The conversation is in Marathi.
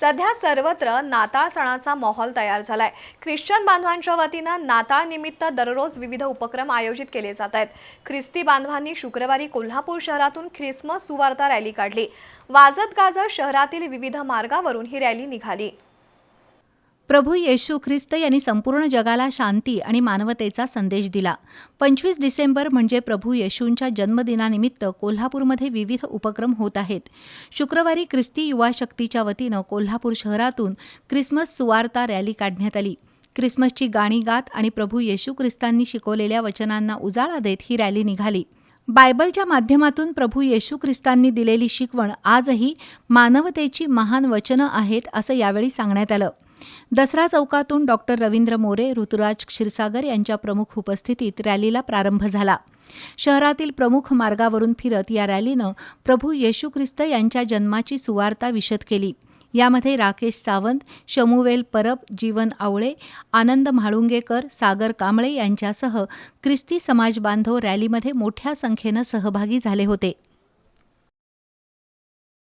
सध्या सर्वत्र नाताळ सणाचा माहोल तयार झालाय. ख्रिश्चन बांधवांच्या वतीनं नाताळ निमित्त दररोज विविध उपक्रम आयोजित केले जात आहेत. ख्रिस्ती बांधवांनी शुक्रवारी कोल्हापूर शहरातून ख्रिसमस सुवार्ता रॅली काढली. वाजत गाजत शहरातील विविध मार्गावरून ही रॅली निघाली. प्रभू येशू ख्रिस्त यांनी संपूर्ण जगाला शांती आणि मानवतेचा संदेश दिला. पंचवीस डिसेंबर म्हणजे प्रभू येशूंच्या जन्मदिनानिमित्त कोल्हापूरमध्ये विविध उपक्रम होत आहेत. शुक्रवारी ख्रिस्ती युवा शक्तीच्या वतीनं कोल्हापूर शहरातून ख्रिसमस सुवार्ता रॅली काढण्यात आली. ख्रिसमसची गाणी गात आणि प्रभू येशू ख्रिस्तांनी शिकवलेल्या वचनांना उजाळा देत ही रॅली निघाली. बायबलच्या माध्यमातून प्रभू येशू ख्रिस्तांनी दिलेली शिकवण आजही मानवतेची महान वचनं आहेत असं यावेळी सांगण्यात आलं. दसरा चौकातून डॉक्टर रवींद्र मोरे ऋतुराज क्षीरसागर यांच्या प्रमुख उपस्थितीत रॅलीला प्रारंभ झाला. शहरातील प्रमुख मार्गावरून फिरत या रॅलीनं प्रभू येशू ख्रिस्त यांच्या जन्माची सुवार्ता विशद केली. यामध्ये राकेश सावंत शमुवेल परब जीवन आवळे आनंद म्हाळुंगेकर सागर कांबळे यांच्यासह ख्रिस्ती समाज बांधव रॅलीमध्ये मोठ्या संख्येनं सहभागी झाले होते.